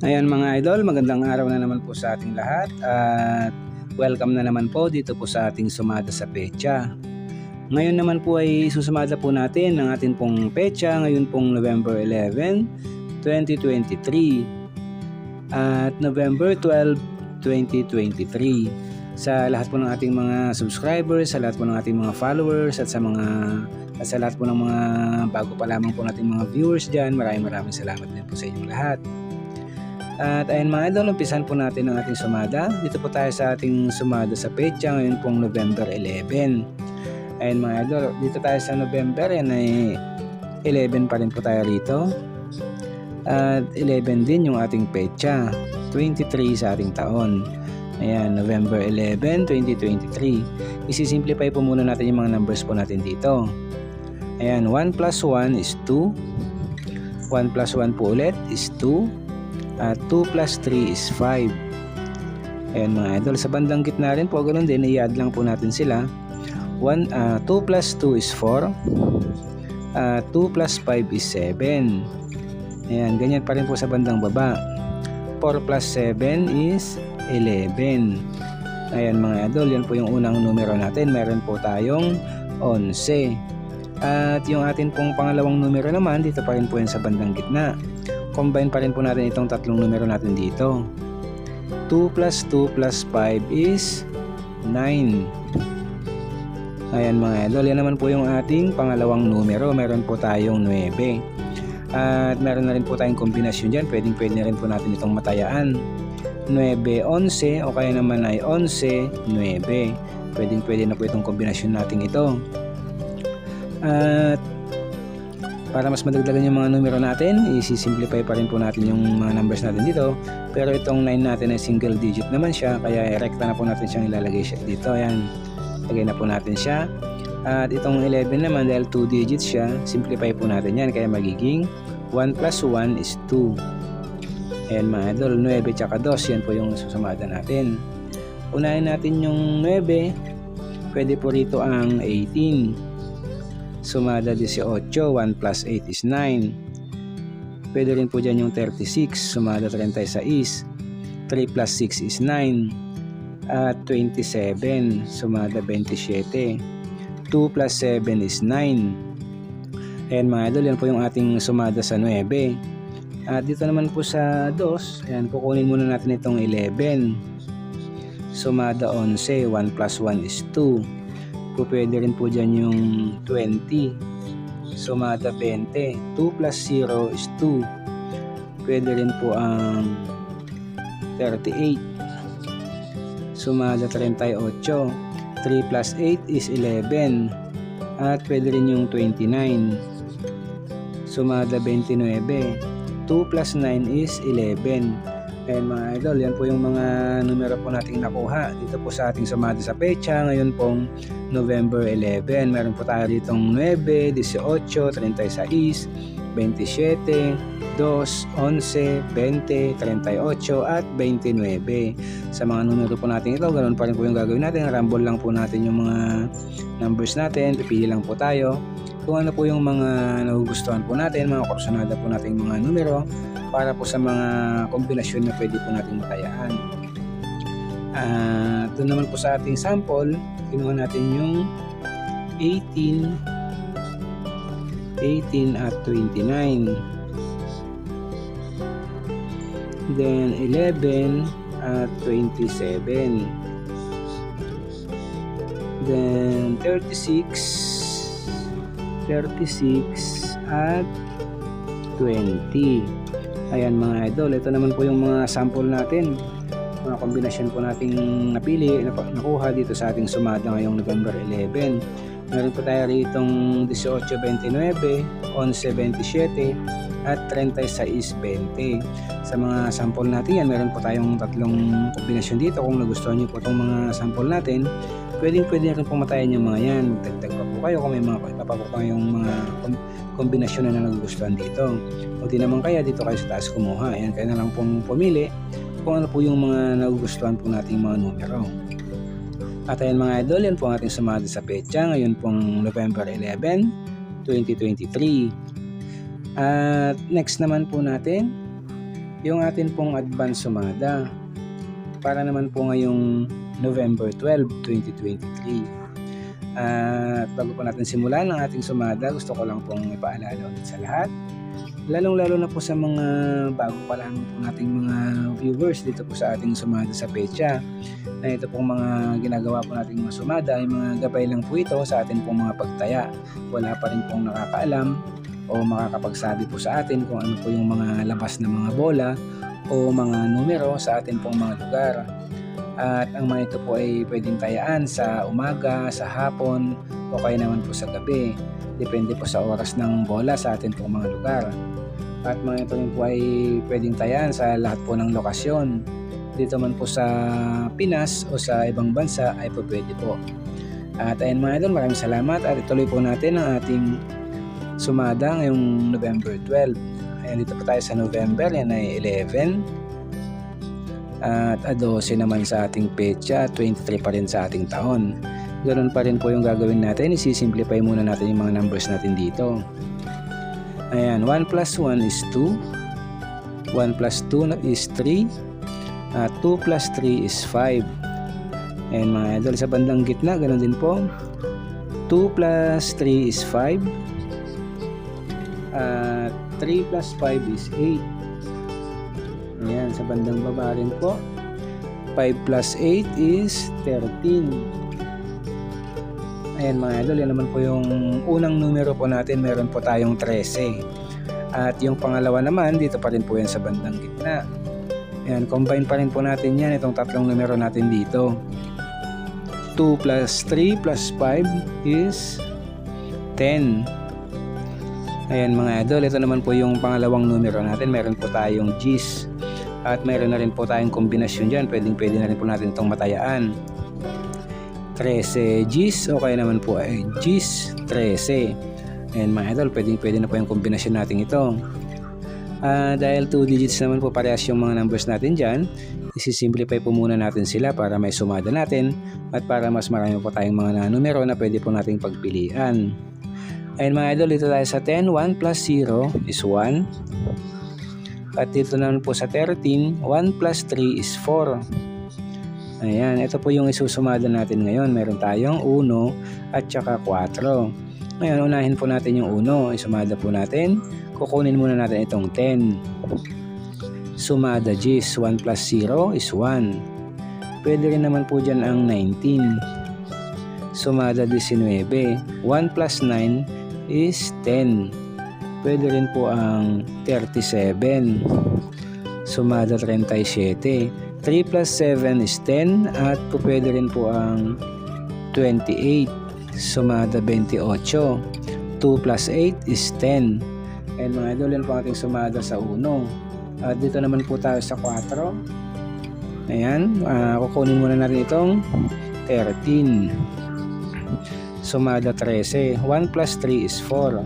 Ayan mga idol, magandang araw na naman po sa ating lahat at welcome na naman po dito po sa ating sumada sa pecha. Ngayon naman po ay susumada po natin ang ating pong pecha ngayon pong November 11, 2023 at November 12, 2023 sa lahat po ng ating mga subscribers, sa lahat po ng ating mga followers at sa mga at sa lahat po ng mga bago pa lamang po nating mga viewers dyan, maraming maraming salamat din po sa inyong lahat. At ayun mga idol, umpisan po natin ang ating sumada. Dito po tayo sa ating sumada sa pecha ngayon pong November 11. Ayun mga idol, dito tayo sa November, yan ay 11 pa rin po tayo rito. At 11 din yung ating pecha, 23 sa ating taon. Ayan, November 11, 2023. Isisimplify po muna natin yung mga numbers po natin dito. Ayan, 1 plus 1 is 2. 1 plus 1 po ulit is 2. At 2 plus 3 is 5. Ayan mga idol, sa bandang gitna rin po, ganun din, i-add lang po natin sila. 1, uh, 2 plus 2 is 4. Uh, 2 plus 5 is 7. Ayan, ganyan pa rin po sa bandang baba. 4 plus 7 is 11. Ayan mga idol, yan po yung unang numero natin. Meron po tayong 11. At yung atin pong pangalawang numero naman, dito pa rin po yan sa bandang gitna. Combine pa rin po natin itong tatlong numero natin dito. 2 plus 2 plus 5 is 9. Ayan mga idol, yan naman po yung ating pangalawang numero. Meron po tayong 9. At meron na rin po tayong kombinasyon dyan. Pwedeng pwede na rin po natin itong matayaan. 9-11 o kaya naman ay 11-9. Pwedeng pwede na po itong kombinasyon natin ito. At para mas madagdagan yung mga numero natin, isi-simplify pa rin po natin yung mga numbers natin dito. Pero itong 9 natin ay single digit naman siya, kaya rekta na po natin siyang ilalagay siya dito. Ayan, lagay na po natin siya. At itong 11 naman, dahil 2 digits siya, simplify po natin yan. Kaya magiging 1 plus 1 is 2. Ayan mga idol, 9 tsaka 2, yan po yung susumada natin. Unahin natin yung 9, pwede po rito ang 18. Sumada 18, 1 plus 8 is 9. Pwede rin po dyan yung 36, sumada 36. 3 plus 6 is 9. At 27, sumada 27. 2 plus 7 is 9. Ayan mga idol, yan po yung ating sumada sa 9. At dito naman po sa 2, ayan, kukunin muna natin itong 11. Sumada 11, 1 plus 1 is 2 po pwede rin po dyan yung 20 sumada 20 2 plus 0 is 2 pwede rin po ang 38 sumada 38 3 plus 8 is 11 at pwede rin yung 29 sumada 29 2 plus 9 is 11 Ayan mga idol, yan po yung mga numero po nating nakuha dito po sa ating sumada sa pecha. Ngayon pong November 11. Meron po tayo ditong 9, 18, 36, 27, 2, 11, 20, 38 at 29. Sa mga numero po natin ito, ganoon pa rin po yung gagawin natin. Rumble lang po natin yung mga numbers natin. Pipili lang po tayo kung ano po yung mga nagugustuhan po natin, mga kursunada po natin mga numero para po sa mga kombinasyon na pwede po natin matayaan. Uh, ito naman po sa ating sample, kinuha natin yung 18, 18 at 29. Then 11 at 27. Then 36, 36 at 20. Ayan mga idol, ito naman po yung mga sample natin. Mga kombinasyon po nating napili, nakuha dito sa ating sumada ngayong November 11. Meron po tayo ritong 18.29, 11.27 at 36.20. Sa mga sample natin yan, meron po tayong tatlong kombinasyon dito. Kung nagustuhan nyo po itong mga sample natin, pwedeng pwede rin pumatayan yung mga yan. Magdagdag pa po kayo kung may mga pa po kayong mga kombinasyon na nagugustuhan dito. O di naman kaya dito kayo sa taas kumuha. Ayan, kaya na lang pong pumili kung ano po yung mga nagugustuhan po nating mga numero. At ayan mga idol, yan po ang ating sumada sa petsa ngayon pong November 11, 2023. At next naman po natin, yung atin pong advance sumada para naman po ngayong November 12, 2023. At bago po natin simulan ang ating sumada, gusto ko lang pong ipaalala ulit sa lahat. Lalong-lalo na po sa mga bago pa lang po nating mga viewers dito po sa ating sumada sa pecha. Na ito pong mga ginagawa po nating mga sumada ay mga gabay lang po ito sa atin pong mga pagtaya. Wala pa rin pong nakakaalam o makakapagsabi po sa atin kung ano po yung mga labas ng mga bola o mga numero sa atin pong mga lugar. At ang mga ito po ay pwedeng tayaan sa umaga, sa hapon, o kaya naman po sa gabi. Depende po sa oras ng bola sa atin pong mga lugar. At mga ito rin po ay pwedeng tayaan sa lahat po ng lokasyon. Dito man po sa Pinas o sa ibang bansa ay po pwede po. At ayun mga idol, maraming salamat at ituloy po natin ang ating sumada ngayong November 12. Ayan, dito po tayo sa November, yan ay 11. At a 12 naman sa ating pecha, 23 pa rin sa ating taon. Ganun pa rin po yung gagawin natin, isi-simplify muna natin yung mga numbers natin dito. Ayan, 1 plus 1 is 2. 1 plus 2 is 3. At 2 plus 3 is 5. Ayan mga idol, sa bandang gitna, ganun din po. 2 plus 3 is 5. At 3 plus 5 is 8. Ayan, sa bandang baba rin po. 5 plus 8 is 13. Ayan mga idol, yan naman po yung unang numero po natin. Meron po tayong 13. At yung pangalawa naman, dito pa rin po yan sa bandang gitna. Ayan, combine pa rin po natin yan, itong tatlong numero natin dito. 2 plus 3 plus 5 is 10. Ayan mga idol, ito naman po yung pangalawang numero natin. Meron po tayong G's. At meron na rin po tayong kombinasyon dyan. Pwedeng pwede na rin po natin itong matayaan. 13 G's o kaya naman po ay G's 13. Ayan mga idol, pwedeng pwede na po yung kombinasyon natin ito. Ah, dahil 2 digits naman po parehas yung mga numbers natin dyan, isi-simplify po muna natin sila para may sumada natin at para mas marami po tayong mga numero na pwede po nating pagpilian. Ayun mga idol, dito tayo sa 10, 1 plus 0 is 1. At dito naman po sa 13, 1 plus 3 is 4. Ayan, ito po yung isusumada natin ngayon. Meron tayong 1 at saka 4. Ngayon, unahin po natin yung 1. Isumada po natin. Kukunin muna natin itong 10. Sumada G's, 1 plus 0 is 1. Pwede rin naman po dyan ang 19. Sumada 19. 1 plus 9 is 10. Pwede rin po ang 37. Sumada 37. 3 plus 7 is 10 at po pwede rin po ang 28. Sumada 28. 2 plus 8 is 10. And mga idol, yan po ating sumada sa 1. At dito naman po tayo sa 4. Ayan, uh, kukunin muna natin itong 13. Sumada 13. 1 plus 3 is 4.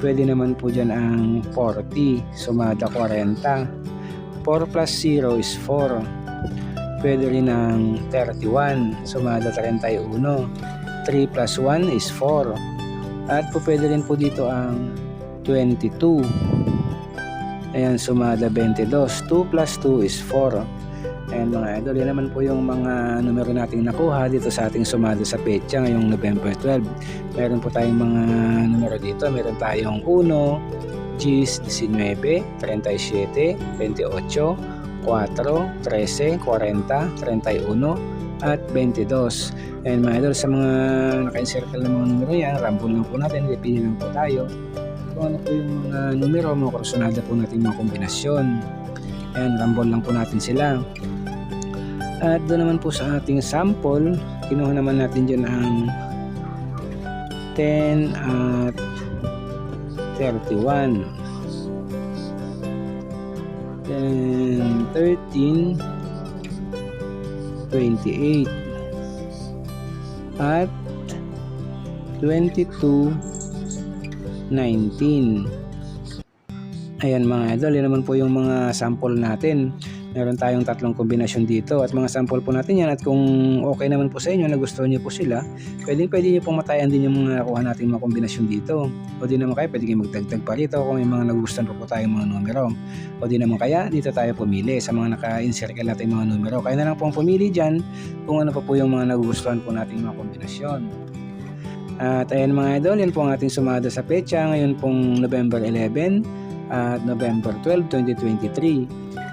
Pwede naman po dyan ang 40. Sumada 40. 4 plus 0 is 4. Pwede rin ang 31. Sumada 31. 3 plus 1 is 4. At po pwede rin po dito ang 22. Ayan, sumada 22. 2 plus 2 is 4. Ayan mga idol, yan naman po yung mga numero nating nakuha dito sa ating sumada sa petsa ngayong November 12. Meron po tayong mga numero dito. Meron tayong 1, G's 19, 37, 28, 4, 13, 40, 31, at 22. And mga idol, sa mga naka-encircle ng mga numero yan, rambol lang po natin, pipili lang po tayo. Kung ano po yung mga numero, mga kursunada po natin mga kombinasyon. Ayan, rambol lang po natin sila. At doon naman po sa ating sample, kinuha naman natin dyan ang 10 at 31. Then 13, 28. At 22, 19. Ayan mga idol, yan naman po yung mga sample natin. Meron tayong tatlong kombinasyon dito at mga sample po natin yan at kung okay naman po sa inyo, nagustuhan niyo po sila, pwede pwede niyo pong matayan din yung mga nakuha nating mga kombinasyon dito. O di naman kaya pwede kayo magdagdag pa rito kung may mga nagustuhan pa po tayong mga numero. O di naman kaya dito tayo pumili sa mga naka-encircle natin mga numero. Kaya na lang pong pumili dyan kung ano pa po yung mga nagustuhan po nating mga kombinasyon. At ayan mga idol, yan po ang ating sumada sa pecha ngayon pong November 11 at November 12, 2023.